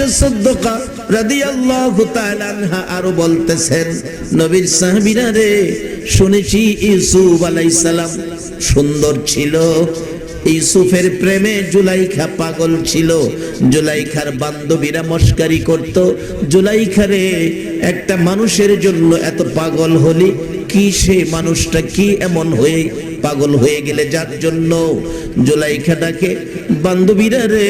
আয়েশা সিদ্দিকা রাদিয়াল্লাহু আরও বলতেছেন, নবীর সাহাবীরা রে, শুনেছি ইউসুফ আলাইহিস সালাম সুন্দর ছিল। ইউসুফের প্রেমে জুলাইখা পাগল ছিল। জুলাইখার বান্ধবীরা মস্কারি করত। জুলাইখারে একটা মানুষের জন্য এত পাগল হলি, কি সে মানুষটা কি এমন হয়ে পাগল হয়ে গেলে? যার জন্য জুলাইখাটাকে বান্ধবীরা রে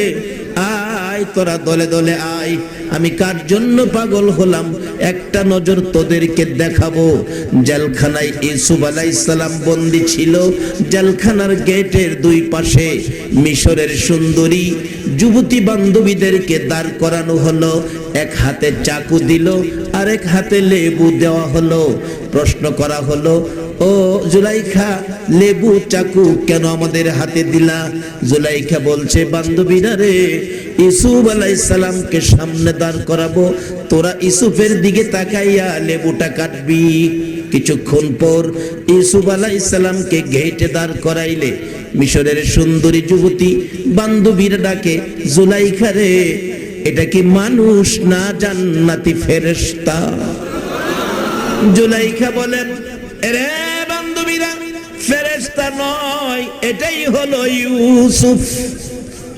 আয়, তোরা দলে দলে আয়। আমি কার জন্য পাগল হলাম? একটা নজর তোদেরকে দেখাবো। জেলখানায় ইসুফ আলাইসালাম বন্দি ছিল। জেলখানার গেটের দুই পাশে মিশরের সুন্দরী যুবতী বান্ধবীদেরকে দাঁড় করানো হলো। এক হাতে চাকু দিল, আরেক হাতে লেবু দেওয়া হলো। প্রশ্ন করা হলো ও জুলাইখা, লেবু চাকু কেন আমাদের হাতে দিলা? জুলাইখা বলছে, বান্ধবীরা রে ইসুফ আলাইসালামকে সামনে দাঁড় করাবো, তোরা ইসুফের দিকে তাকাইয়া লেবুটা কাটবি। কিছুক্ষণ পর ইসুফ আলাইসালামকে গেটে দাঁড় করাইলে, মিশরের সুন্দরী যুবতী বান্ধবীর ডাকে, জুলাইখা রে, এটা কি মানুষ না জান্নাতি ফেরেশতা? জুলাইখা বলেন রে বান্ধবীরা ফেরেশতা এটাই হলো ইউসুফ।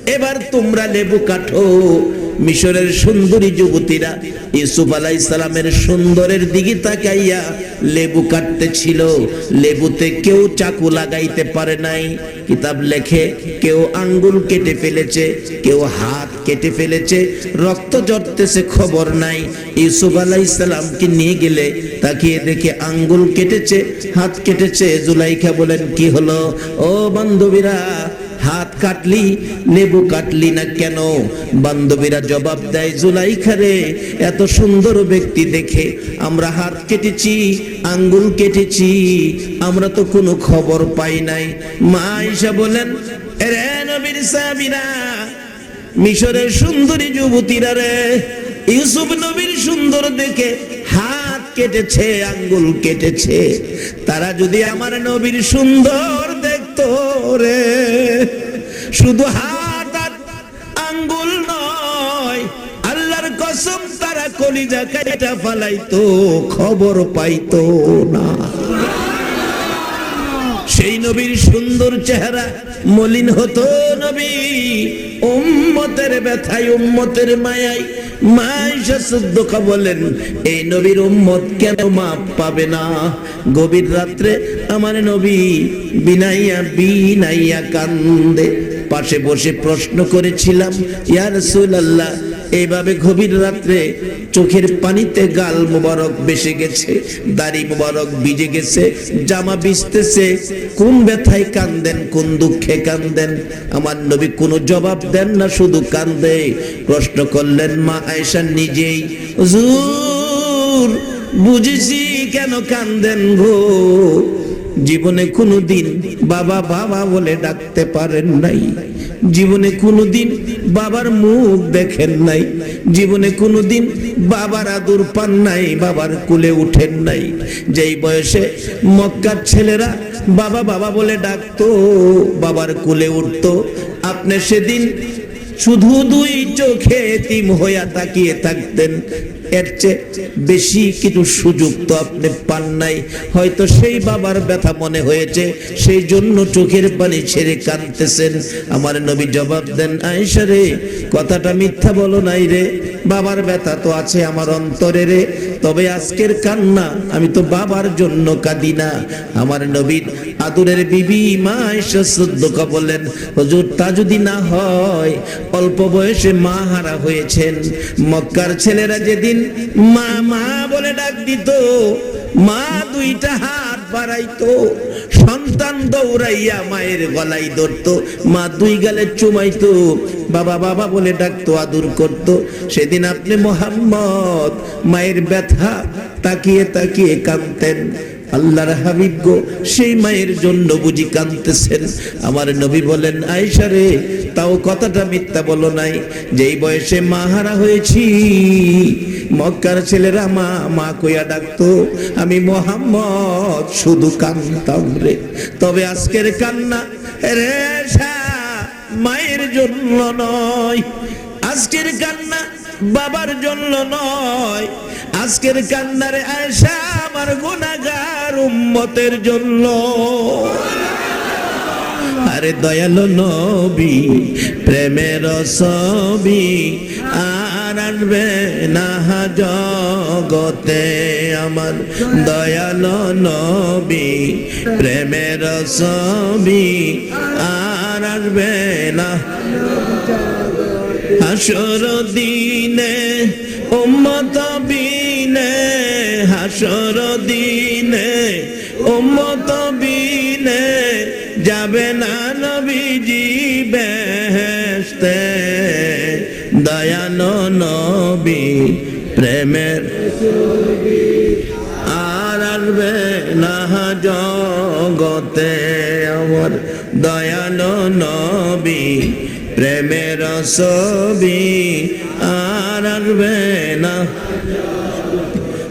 এবার তোমরা লেবু কাটো। মিশরের সুন্দরী যুবতীরা ইউসুফ আলাই সালামের সুন্দরের দিকে তাকাইয়া লেবু কাটতেছিল। লেবুতে কেউ চাকু লাগাইতে পারে নাই। কিতাব লেখে, কেউ আঙ্গুল কেটে ফেলেছে, কেউ হাত কেটে ফেলেছে, রক্ত জড়তেছে খবর নাই। ইউসুফ আলাই সালামকে নিয়ে গেলে তাকিয়ে দেখে আঙ্গুল কেটেছে, হাত কেটেছে। জুলাইখা বলেন, কি হলো? ও বান্ধবীরা হাত কাটলি, নেবু কাটলি না কেন? বান্ধবীরা জবাব দেয়, জুলাইখা রে, এত সুন্দর ব্যক্তি দেখে আমরা হাত কেটেছি, আঙ্গুল কেটেছি, আমরা তো কোনো খবর পাই নাই। মা আয়েশা বলেন রে নবীর সাহাবীরা, মিশরের সুন্দরী যুবতীরা রে, ইউসুফ নবীর সুন্দর দেখে হাত কেটেছে, আঙ্গুল কেটেছে। তারা যদি আমার নবীর সুন্দর দেখতো রে শুধু হাত আর আঙ্গুল নয়, আল্লাহর কসম, তারা কলিজা কেটা ফালাইতো, খবর পাইতো না। সেই নবীর সুন্দর চেহারা মলিন হতো নবী। উম্মতের ব্যথায়, উম্মতের সুদ্দকা বলেন, এই নবীর উম্মত কেন মাপ পাবে না? গভীর রাত্রে আমার নবী বিনাইয়া বিনাইয়া কান্দে। পাশে বসে প্রশ্ন করেছিলাম, ইয়া রাসূলুল্লাহ এইভাবে গভীর রাত্রে চোখের পানিতে গাল মুবারক বেসে গেছে, দাড়ি মুবারক ভিজে গেছে, জামা ভিজতেছে। কোন ব্যথায় কান্দেন, কোন দুঃখে কান্দেন? আমার নবী কোনো জবাব দেন না, শুধু কান্দে। প্রশ্ন করলেন, মা আয়েশা নিজেই? হুজুর, বুঝেছি কেন কান্দেন গো? জীবনে কোনোদিন বাবা বাবা বলে ডাকতে পারেন নাই। জীবনে কোনোদিন বাবার মুখ দেখেন নাই। জীবনে কোনোদিন বাবার আদর পান নাই, বাবার কুলে উঠেন নাই। যেই বয়সে মক্কার ছেলেরা বাবা বাবা বলে ডাকতো, বাবার কুলে উঠতো, আপনি সেদিন শুধু দুই চোখে তিম হইয়া তাকিয়ে থাকতেন। এর চেয়ে বেশি কিছু সুযোগ তো আপনি পান নাই। হয়তো সেই বাবার ব্যথা মনে হয়েছে, সেই জন্য চোখের পানি ছেড়ে কাঁদতেছেন। আমার নবী জবাব দেন, আয়েশা রে, কথাটা মিথ্যা বলো নাই রে। বাবার ব্যথা তো আছে আমার অন্তরে রে। তবে আজকের কান্না, আমি তো বাবার জন্য কাঁদি না। আমার নবীর আদুরের বিবি মা আয়েশা সুদ্দকা বলেন হুজুর, তা যদি না হয়, অল্প বয়সে মা হারা হয়েছেন। মক্কার ছেলেরা যেদিন মা মা বলে ডাক দিত, মা দুইটা হাত বাড়াইতো। সন্তান দৌড়াইয়া মায়ের গলায় ধরতো। মা দুই গালে চুমাইতো। বাবা বাবা বলে ডাকতো, আদর করত। সেদিন আপনি মোহাম্মদ, মায়ের ব্যথা তাকিয়ে তাকিয়ে কাঁদতেন। আল্লাহর হাবিব গো, সেই মায়ের জন্য বুঝি কাঁদতেছেন। আমার নবী বলেন, আয়েশা রে তাও কথাটা মিথ্যা বলো নাই। যেই বয়সে মা হারা হয়েছি, মক্কার ছেলেরা মা মা কইয়া ডাকতো, আমি মোহাম্মদ, শুধু কান্দতাম রে। তবে আজকের কান্না রে মায়ের জন্য নয়। আজকের কান্না, বাবার জন্য নয়। আজকের কান্নারে আয়সা আমার গুনাগার উম্মতের জন্য। আরে দয়ালো নবী, প্রেমের ছবি আর আসবে না জগতে আমার। দয়ালো নবী, প্রেমের ছবি আর আসবে না হাসর দিনে, উম্মত বিনে, হাসর দিনে, উম্মত যাবে না নবীজি বেহেশতে দয়ালো নবী প্রেমের আর আসবে না জগতে, আমার দয়ালো নবী প্রেমের ছবি আর আসবে না।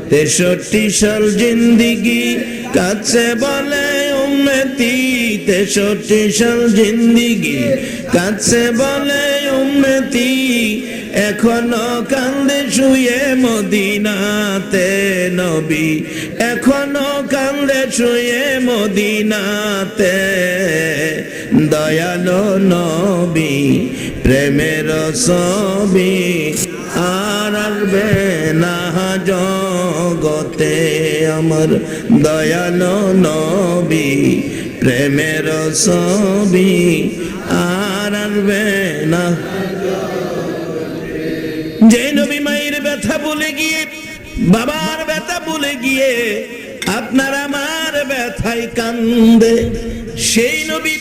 তেষট্টি সাল জিন্দিগি কাছে বলে উম্মতি তেষট্টি সাল জিন্দিগি কাছে বলে উম্মতি। এখনও কান্দে শুয়ে মদিনাতে নবী। এখনও কান্দে শুয়ে মদিনাতে দয়ালো নবী, প্রেমের ছবি। আর আসবে না জগতে। আমার দয়ালো নবী, প্রেমের ছবি আর আসবে না। যে নবী মায়ের ব্যথা বলে গিয়ে, বাবার ব্যথা বলে গিয়ে আপনার আমার ব্যথায় কান্দে, সেই নবী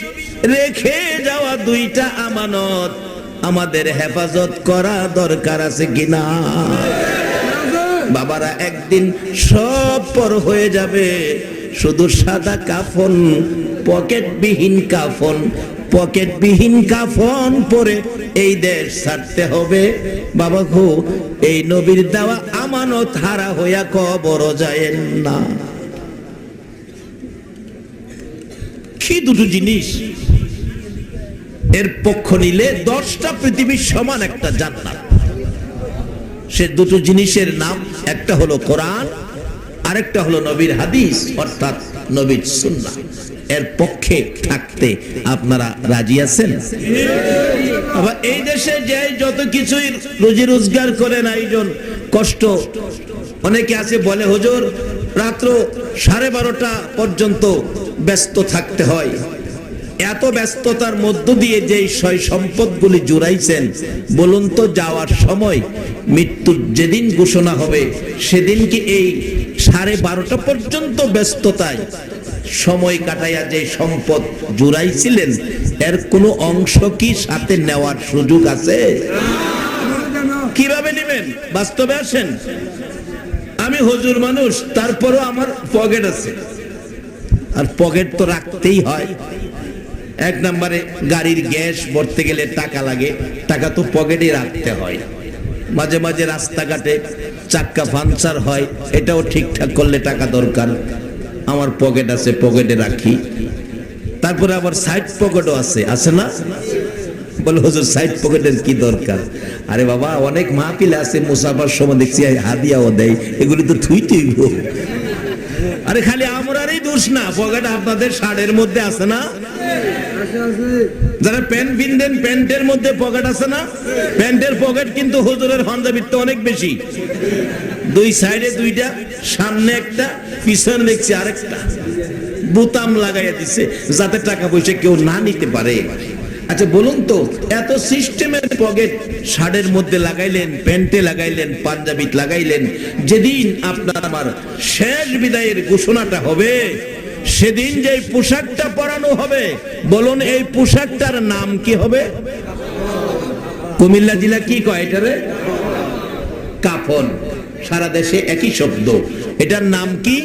রেখে যাওয়া দুইটা আমানত আমাদের হেফাজত করা দরকার আছে কিনা? বাবারা, একদিন সব পর হয়ে যাবে। শুধু সাদা কাফন, পকেটবিহীন কাফন পকেটবিহীন কাফন পরে এই দেশ ছাড়তে হবে। বাবা গো, এই নবীর দেওয়া আমানত হারা হইয়া কবর যায় না। কি দুটো জিনিস? এর পক্ষ নিলে দশটা পৃথিবীর সমান একটা জান্নাত। সে দুটো জিনিসের নাম, একটা হলো কোরআন, আরেকটা হলো নবীর হাদিস, অর্থাৎ নবীর সুন্নাহ। এর পক্ষে থাকতে আপনারা রাজি আছেন? আবার এই দেশে যে যত কিছুই রুজি রোজগার করেন আয়োজন কষ্ট, অনেকে আছে বলে, হুজুর, রাত্র সাড়ে বারোটা পর্যন্ত ব্যস্ত থাকতে হয়। এত ব্যস্ততার মধ্য দিয়ে যে সয় সম্পদগুলি জুড়াইছেন, বলুন তো যাওয়ার সময় মৃত্যুর যেদিন ঘোষণা হবে, সেদিন কি এই সাড়ে বারোটা পর্যন্ত ব্যস্ততায় সময় কাটাইয়া যে সম্পদ জুড়াইছিলেন, এর কোনো অংশ কি সাথে নেওয়ার সুযোগ আছে? কীভাবে নেবেন? বাস্তবে আসেন। আমি হজুর মানুষ, তারপরও আমার পকেট আছে। আর পকেট তো রাখতেই হয়। এক নম্বরে গাড়ির গ্যাস ভরতে গেলে টাকা লাগে, টাকা তো পকেটে রাখতে হয়। মাঝে মাঝে রাস্তাঘাটে চাক্কা পাঞ্চার হয়, এটাও ঠিকঠাক করলে টাকা দরকার। আমার পকেট আছে, পকেটে রাখি। তারপরে আবার সাইড পকেটও আছে আছে না? বলে, হুজুর সাইড পকেটের কি দরকার? আরে বাবা, অনেক মাহফিল আছে, মুসাফার সময় দেখছি হাদিয়াও দেয়, এগুলি তো থুই তুই আরে খালি আমরারই দোষ না, পকেট আপনাদের শার্টের মধ্যে আছে না? যারা প্যান্ট পিনদেন প্যান্টের মধ্যে পকেট আছে না? প্যান্টের পকেট কিন্তু হুজুরের পাঞ্জাবির তো অনেক বেশি। দুই সাইডে দুইটা, সামনে একটা, পিছনে দেখছি আরেকটা। বুতাম লাগাইয়া দিছে, যাতে টাকা পয়সা কেউ না নিতে পারে। আচ্ছা বলুন তো, এত সিস্টেমের পকেট শার্টের মধ্যে লাগাইলেন, প্যান্টে লাগাইলেন, পাঞ্জাবিত লাগাইলেন, যেদিন আপনার আমার শেষ বিদায়ের ঘোষণাটা হবে সেদিন যে পোশাকটা পরানো হবে, বলুন এই পোশাকটার নাম কি হবে? কুমিল্লা জেলা কি কয় এটারে? কাফন। সারা দেশে একই শব্দ। এটার নাম কি?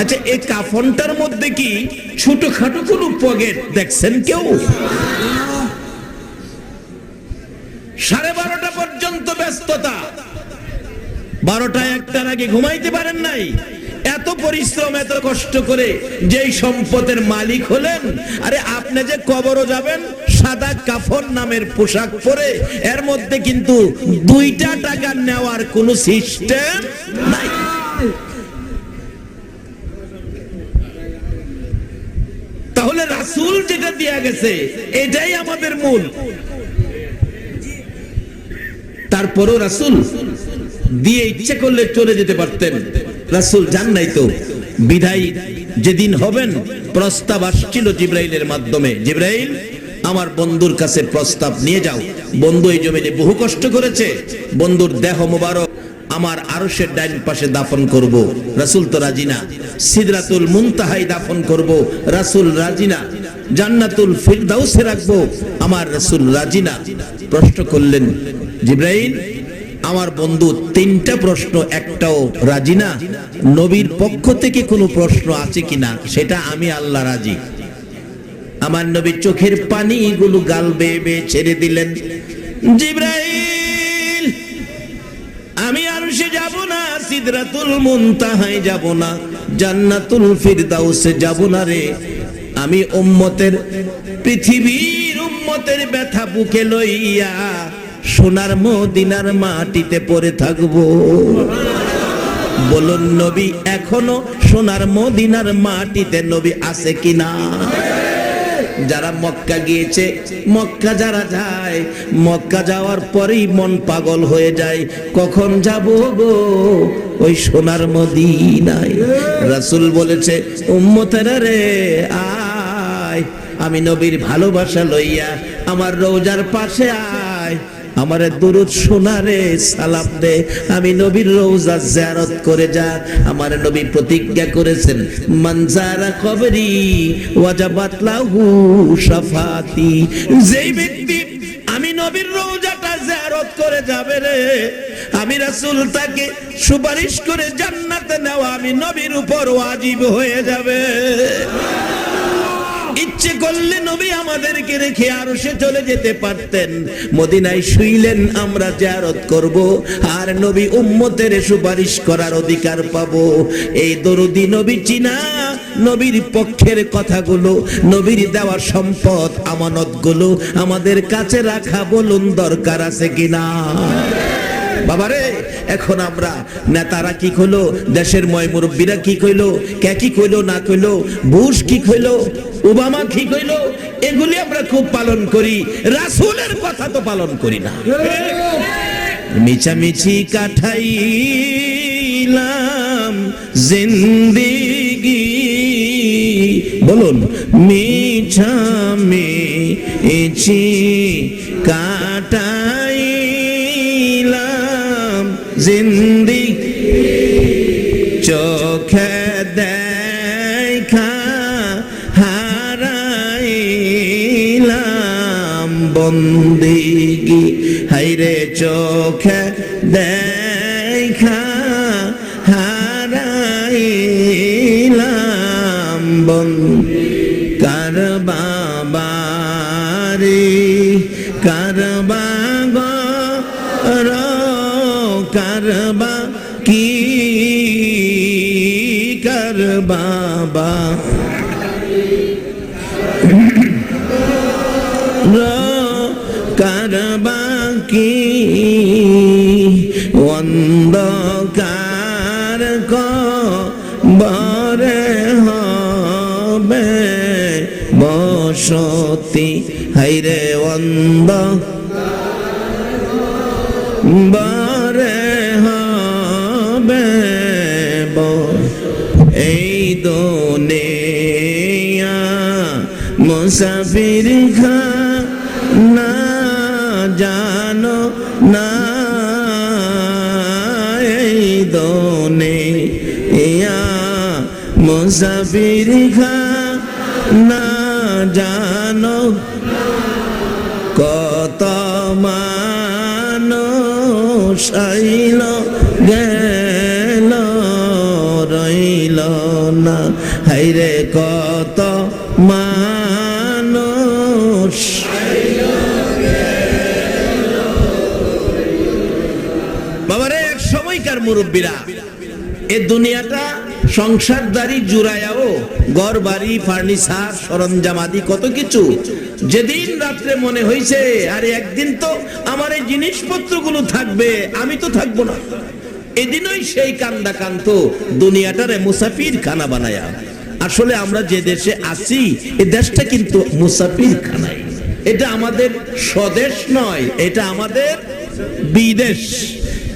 আচ্ছা এই কাফনটার মধ্যে কি ছোটখাটো কোনো পকেট দেখছেন কেউ? সাড়ে বারোটা পর্যন্ত ব্যস্ততা। বারোটা একটার আগে ঘুমাইতে পারেন নাই? এত পরিশ্রম, এত কষ্ট করে যেই সম্পদের মালিক হলেন, আরে আপনি যে কবরও যাবেন, সাদা কাফন নামের পোশাক পরে, এর মধ্যে কিন্তু দুইটা টাকা নেওয়ার কোনো সিস্টেম নাই। তাহলে রাসূল যেটা দিয়া গেছে, এটাই আমাদের মূল। তারপরও রাসূল দিয়ে ইচ্ছে করলে চলে যেতে পারতেন। রাসূল জান নাই তো। বিদায় যেদিন হবেন, প্রস্তাব আসছিল জিব্রাইলের মাধ্যমে। জিব্রাইল, আমার বন্ধুর কাছে প্রস্তাব নিয়ে যাও। বন্ধু এই জমিনে বহু কষ্ট করেছে। বন্ধুর দেহ মোবারক আমার আরশের ডাইন পাশে দাফন করব। রাসুল তো রাজি না। সিদরাতুল মুনতাহাই দাফন করব। রাসূল রাজি না। জান্নাতুল ফিরদাউসে রাখব। আমার রাসুল রাজি না। প্রশ্ন করলেন, জিব্রাইল আমার বন্ধু, তিনটা প্রশ্ন, একটাও রাজি না? নবীর পক্ষ থেকে কোনো প্রশ্ন আছে কিনা সেটা আমি আল্লাহ রাজি। আমার নবীর চোখের পানি গুলো গাল বেয়ে বেয়ে ছেড়ে দিলেন। জিব্রাইল, আমি আর সে যাব না, সিদরাতুল মুনতাহায় যাব না, জান্নাতুল ফিরদাউসে যাব না রে। আমি উম্মতের, পৃথিবীর উম্মতের ব্যথা বুকে লইয়া সোনার মদিনার মাটিতে পড়ে থাকব। বলুন নবী, এখনও সোনার মদিনার মাটিতে নবী আছে কিনা? যারা মক্কা গিয়েছে, মক্কা যারা যায়, মক্কা যাওয়ার পরেই মন পাগল হয়ে যায়। কখন যাব গো ওই সোনার মদিনায়? রাসূল বলেছে, উম্মতেরা রে, আয়। আমি নবীর ভালোবাসা লইয়া আমার রোজার পাশে আয়। আমার দুরুদ শোনারে, সালাম দে। আমি নবীর রোজা জিয়ারত করে যা। আমার নবী প্রতিজ্ঞা করেছেন মানজারা কবরি ওয়াজাবাত লাহু শাফাতি। যেই ব্যক্তি আমি নবীর রোজাটা জিয়ারত করে যাবে রে, আমি রাসূল তাকে সুপারিশ করে জান্নাতে নেওয়া আমি নবীর উপর ওয়াজিব হয়ে যাবে। ইচ্ছে করলে নবী আমাদেরকে রেখে আরও সে চলে যেতে পারতেন। মদিনায় শুইলেন, আমরা জারত করব আর নবী উম্মতের সুপারিশ করার অধিকার পাবো। এই দরুদি নবী চিনা, নবীর পক্ষের কথাগুলো, নবীর দেওয়া সম্পদ, আমানতগুলো আমাদের কাছে রাখা বলুন, দরকার আছে কিনা? বাবারে এখন আমরা নেতারা কি কইলো? দেশের ময় মুরব্বীরা কি কইলো? কে কি কইলো, না কইলো? বুশ কি কইলো? ওবামা কি কইলো? এগুলি আমরা খুব পালন করি। রাসূলের কথা তো পালন করি না। মিছামিছি কাঠাইলাম জিন্দিগি। বলুন, মিছামিছি কাটাইলাম জিন্দি চোখে দেখা হারাইলাম বন্দিগি। হাইরে চোখে দেখা হারাইলাম বন কার বাবারি কার বাগর হাইরে অন্ধ বারে হবে এই দুনিয়া মুসাফির খা না জানো না। এই দুনিয়া মুসাফির খা না জানো আইল গেল রইল না। হাইরে কত মানুষ। বাবারে এক সময়কার মুরব্বীরা এ দুনিয়াটা সংসারদারি জুড়ায়াও ঘর বাড়ি, ফার্নিচার, সরঞ্জাম আদি কত কিছু। যেদিন রাত্রে মনে হয়েছে আরে একদিন তো আমার এই জিনিসপত্রগুলো থাকবে, আমি তো থাকব না। এদিনই সেই কান্দা কান্ত দুনিয়াটারে মুসাফির খানা বানায়া। আসলে আমরা যে দেশে আছি এই দেশটা কিন্তু মুসাফির খানায় এটা আমাদের স্বদেশ নয়, এটা আমাদের বিদেশ।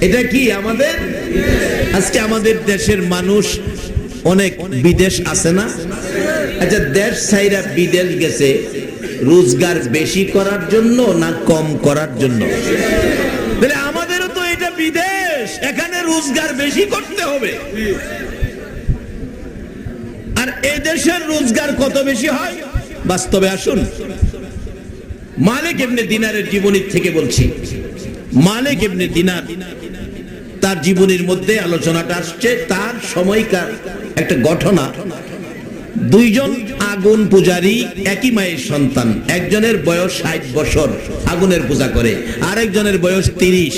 এটা কি আমাদের আজকে আমাদের দেশের মানুষ অনেক বিদেশ আছে না? আচ্ছা দেশ ছাইরা বিদেশ গেছে, রোজগার বেশি করার জন্য না কম করার জন্য? আমাদেরও তো এটা বিদেশ, এখানে রোজগার বেশি করতে হবে। আর এ দেশের রোজগার কত বেশি হয়? বাস্তবে আসুন। মালিক এমনি দিনারের জীবনীর থেকে বলছি। মালিক এমনি দিনার তার জীবনের মধ্যে আলোচনাটা আসছে, তার সময়কার একটা ঘটনা। দুইজন আগুন পূজারী, একই মায়ের সন্তান। একজনের বয়স ষাট বছর, আগুনের পূজা করে। আরেকজনের বয়স তিরিশ।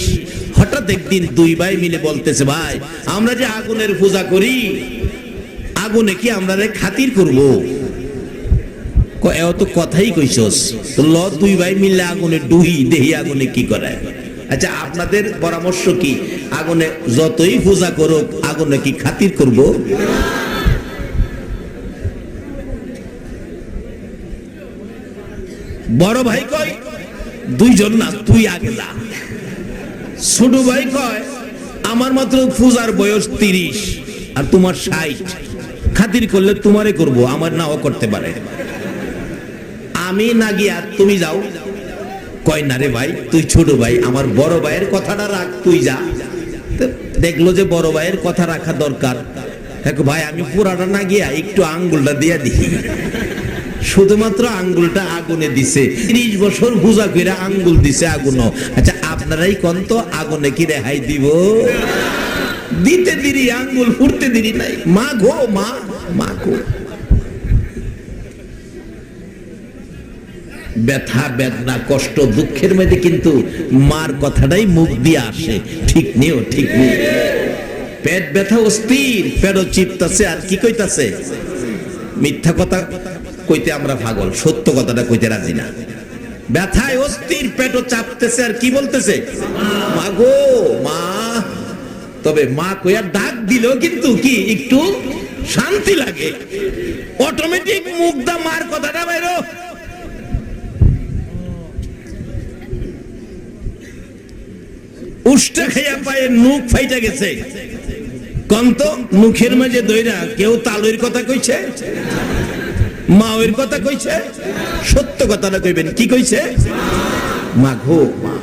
হঠাৎ একদিন দুই ভাই মিলে বলতেছে, ভাই, আমরা যে আগুনের পূজা করি, আগুনে কি আমরা খাতির করব? এত কথাই কইছস। তো ল, দুই ভাই মিললে আগুনে ডুহি দেহি আগুনে কি করে আচ্ছা আপনাদের পরামর্শ কি? আগুনে যতই পূজা করুক, আগুনে কি খাতির করব? বড় ভাই কয়, দুইজন না, তুই আগে যা। ছোট ভাই কয়, আমার মাত্র পূজার বয়স তিরিশ আর তোমার ষাট। খাতির করলে তোমারে করব, আমার নাও করতে পারে। আমি না গিয়া, তুমি যাও। কয়, না রে ভাই, তুই ছোট ভাই, আমার বড় ভাইয়ের কথাটা রাখ, তুই যা। দেখল যে বড় ভাইয়ের কথা রাখা দরকার। হ্যাঁ ভাই, আমি পুরাটা না গিয়া একটু আঙ্গুলটা দিয়া দিই। শুধুমাত্র আঙ্গুলটা আগুনে দিছে। ত্রিশ বছর পূজা করে আঙ্গুল দিছে আগুন আচ্ছা আপনারাই কন তো, আগুনে কি রেহাই দিব? দিতে দিরি, আঙ্গুল ফুটতে দিরি নাই। মা গো, মা মা গো। ব্যথা, বেদনা, কষ্ট, দুঃখের মধ্যে কিন্তু মার কথাটাই মুখ দিয়ে আসে। ঠিক নেও, ঠিক নেই পেট ব্যথা অস্থির, পেটও চিপতাছে, আর কি কইতাছে? মিথ্যা কথা কইতে আমরা পাগল, সত্য কথাটা কইতে রাজি না। ব্যথায় অস্থির, পেটও চাপতেছে, আর কি বলতেছে? মা গো, মা। তবে মা কইয়া ডাক দিল কিন্তু কি, একটু শান্তি লাগে। অটোমেটিক মুখ দা মার কথাটা উষ্টা খাইয়া পায়ে নুখ ফাইটা গেছে। কন্ত মুখের মাঝে দইরা, কেউ তালুর কথা কইছে? মাওয়ের কথা কইছে? সত্য কথাটা কইবেন, কি কইছে? মা ঘো, মা।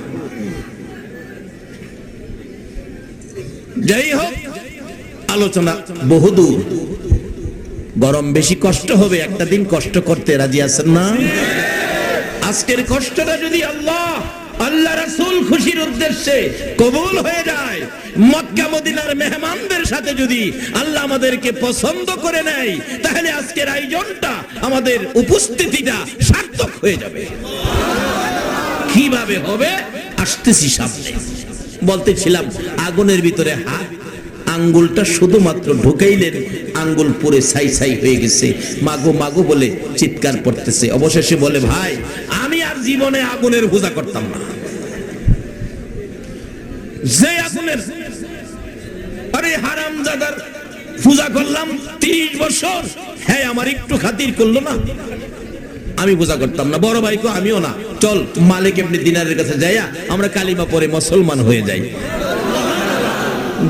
যাই হোক, আলোচনা বহুদূর গরম বেশি কষ্ট হবে, একটা দিন কষ্ট করতে রাজি আছেন না? আজকের কষ্টটা যদি আল্লাহ আল্লাহ রাসূল খুশির উদ্দেশ্যে কবুল হয়ে যায়। মক্কা মদিনার মেহমানদের সাথে যদি আল্লাহ আমাদেরকে পছন্দ করে নেয়, তাহলে আজকের আয়োজনটা আমাদের উপস্থিতিটা সার্থক হয়ে যাবে। কীভাবে হবে? আসতেছি সামনে। বলতেছিলাম, আগুনের ভিতরে হাত আঙ্গুলটা শুধুমাত্র ঢুকাইলেন আঙ্গুল পুরে ছাই ছাই হয়ে গেছে। মাগো মাগো বলে চিৎকার করতেছে। অবশেষে বলে, ভাই জীবনে আগুনের পূজা করতাম না। যে আগুনের আরে হারাম দাদার পূজা করলাম তিরিশ বছর হ্যাঁ আমার একটু খাতির করল না। আমি পূজা করতাম না, বড় ভাইকে আমিও না। চল, মালিক এমনি দিনারের কাছে যাইয়া আমরা কালিমা পরে মুসলমান হয়ে যাই।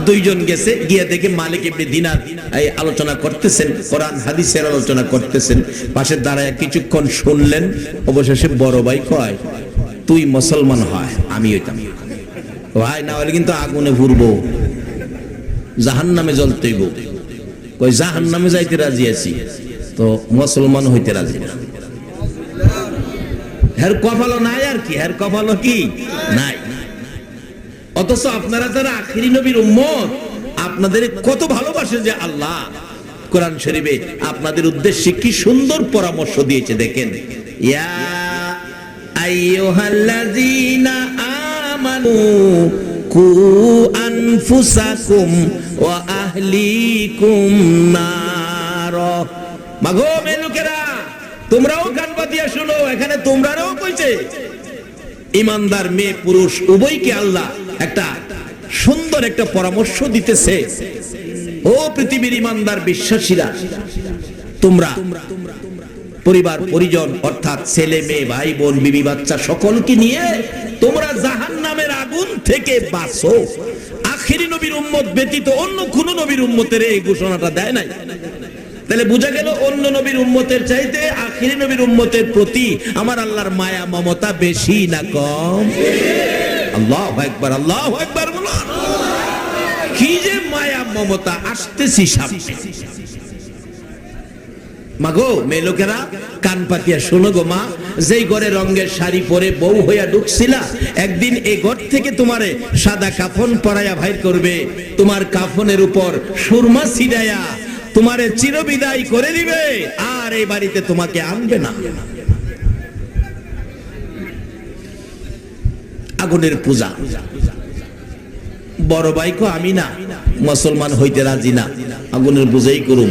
দুইজন গেছে, গিয়ে দেখে মালিক এমনি দিনার এই আলোচনা করতেছেন, কোরআন, হাদিসের আলোচনা করতেছেন। পাশে দাঁড়ায় কিছুক্ষণ শুনলেন, অবশেষে বড় ভাই কয়, তুই মুসলমান হয় আমি হইতাম। ভাই, না হলে কিন্তু আগুনে ঘুরবো জাহান নামে জ্বলতেইব কই জাহান নামে যাইতে রাজি আছি, তো মুসলমান হইতে রাজি না। হের কপালও নাই আর কি, হের কপালও কি? নাই। অথচ আপনারা যারা আখিরি নবীর উম্মত, আপনাদের কত ভালোবাসে যে আল্লাহ। কোরআন শরীফে আপনাদের উদ্দেশ্যে কি সুন্দর পরামর্শ দিয়েছে, দেখেন। ইয়া মাগো তোমরাও শুনো, এখানে তোমরাও ইমানদার মেয়ে পুরুষ, উভয়কে আল্লাহ একটা সুন্দর একটা পরামর্শ দিতেছে। ও পৃথিবীর ইমানদার বিশ্বাসীরা, তোমরা, পরিবার, পরিজন, অর্থাৎ ছেলে, মেয়ে, ভাই, বোন, বিবি, বাচ্চা, সকলকে নিয়ে তোমরা জাহান নামের আগুন থেকে বাঁচো। আখিরি নবীর উম্মত ব্যতীত অন্য কোন নবীর উম্মতের এই ঘোষণাটা দেয় নাই। তাহলে বোঝা গেল অন্য নবীর উম্মতের চাইতে আখিরি নবীর উম্মতের প্রতি আমার আল্লাহর মায়া, মমতা বেশি না কম? আল্লাহ একবার আল্লাহ একবার বলুন। কি যে মায়া, মমতা, আসতেছি সামনে। মেয়ে লোকেরা, কান পাতিয়া শোনো গো মা ঘরে রঙের শাড়ি পরে বউ হইয়া ঢুকছিলা, একদিন এই ঘর থেকে তোমারে সাদা কাফন পরাইয়া ভাইর করবে। তোমার কাফনের উপর সুরমা ছিড়াইয়া তোমারে চিরবিদায় করে দিবে, আর এই বাড়িতে তোমাকে আনবে না। আগুনের পূজা। বড় ভাইকে আমি না মুসলমান হইতে রাজি না আগুনের পূজাই করুন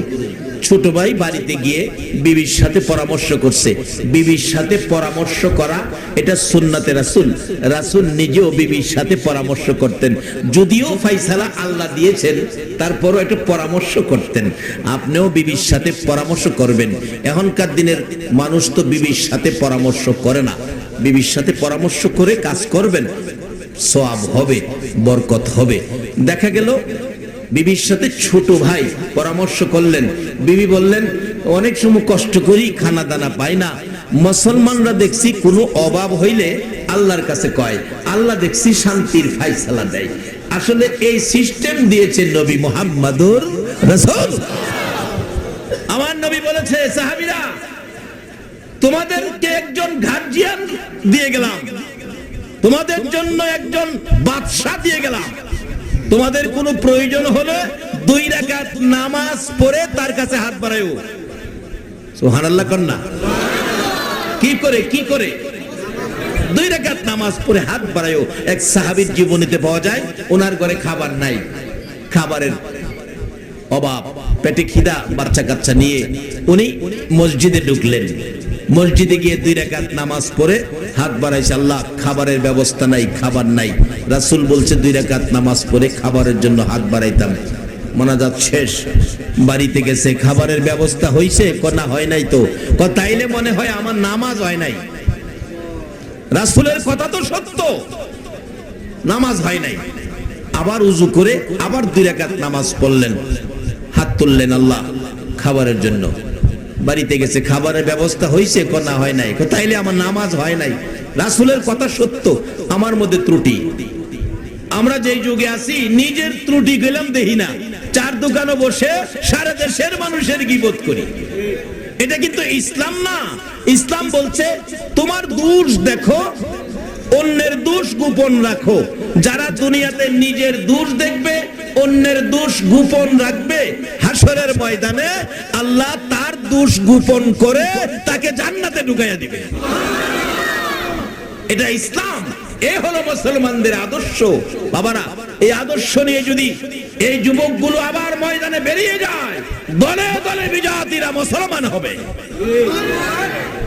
ছোট ভাই বাড়িতে গিয়ে বিবির সাথে পরামর্শ করছে। বিবির সাথে পরামর্শ করা, এটা সুন্নাতে রাসুল। রাসুল নিজেও বিবির সাথে পরামর্শ করতেন। যদিও ফাইসালা আল্লাহ দিয়েছেন, তারপরও একটা পরামর্শ করতেন। আপনিও বিবির সাথে পরামর্শ করবেন। এখনকার দিনের মানুষ তো বিবির সাথে পরামর্শ করে না। বিবির সাথে পরামর্শ করে কাজ করবেন। সোয়াব হবে, বরকত হবে। দেখা গেল বিবির সাথে ছোট ভাই পরামর্শ করলেন। বিবি বললেন, অনেক সময় কষ্ট করি, খানা দানা পাই না। মুসলমানরা দেখছি কোনো অভাব হইলে আল্লাহর কাছে কয়, আল্লাহ দেখছি শান্তির ফাইসালা দেয়। আসলে এই সিস্টেম দিয়েছে নবী মোহাম্মদুর রাসূল। আমার নবী বলেছে, সাহাবীরা, তোমাদেরকে একজন গার্জিয়ান দিয়ে গেলাম। তোমাদের জন্য একজন বাদশাহ দিয়ে গেলাম। তোমাদের কোনো প্রয়োজন হলে দুই রাকাত নামাজ পড়ে তার কাছে হাত বাড়ায়ও। সুবহানাল্লাহ কন্যা কি করে কি করে? দুই রাকাত নামাজ পড়ে হাত বাড়ায়ও। এক সাহাবীর জীবনীতে পাওয়া যায়, ওনার ঘরে খাবার নাই। খাবারের অভাব। পেটে খিদা, বাচ্চা কাচ্চা নিয়ে উনি মসজিদে ঢুকলেন। মসজিদে গিয়ে দুই রাকাত নামাজ পড়ে হাত বাড়াইছে, আল্লাহ, খাবারের ব্যবস্থা নাই, খাবার নাই। রাসূল বলছে, দুই রাকাত নামাজ পড়ে খাবারের জন্য হাত বাড়াইতাম। শেষ। বাড়িতে গেছে, খাবারের ব্যবস্থা হইছে কনা হয় নাই তো। তাইলে মনে হয় আমার নামাজ হয় নাই। রাসূলের কথা তো সত্য। নামাজ হয় নাই। আবার উজু করে আবার দুই রাকাত নামাজ পড়লেন। হাত তুললেন আল্লাহ খাবারের জন্য। বাড়িতে গেছে, খাবারের ব্যবস্থা হয়েছে কনা হয় নাই। তাইলে আমার নামাজ হয় নাই। রাসুলের কথা সত্য, আমার মধ্যে ত্রুটি। আমরা যে যুগে আছি, নিজের ত্রুটি গেলাম দেখি না। চার দোকানে বসে সারা দেশের মানুষের গিবত করি। এটা কিন্তু ইসলাম না। ইসলাম বলছে, তোমার দোষ দেখো অন্যের দোষ গোপন রাখো। যারা দুনিয়াতে নিজের দোষ দেখবে, অন্যের দোষ গোপন রাখবে। হাসরের ময়দানে আল্লাহ তার দোষ গোপন করে তাকে জান্নাতে ঢুকাইয়া দিবে। এটা ইসলাম। এ হলো মুসলমানদের আদর্শ। বাবারা, এই আদর্শ নিয়ে যদি এই যুবকগুলো আবার ময়দানে বেরিয়ে যায়, দলে দলে বিজাতিরা মুসলমান হবে।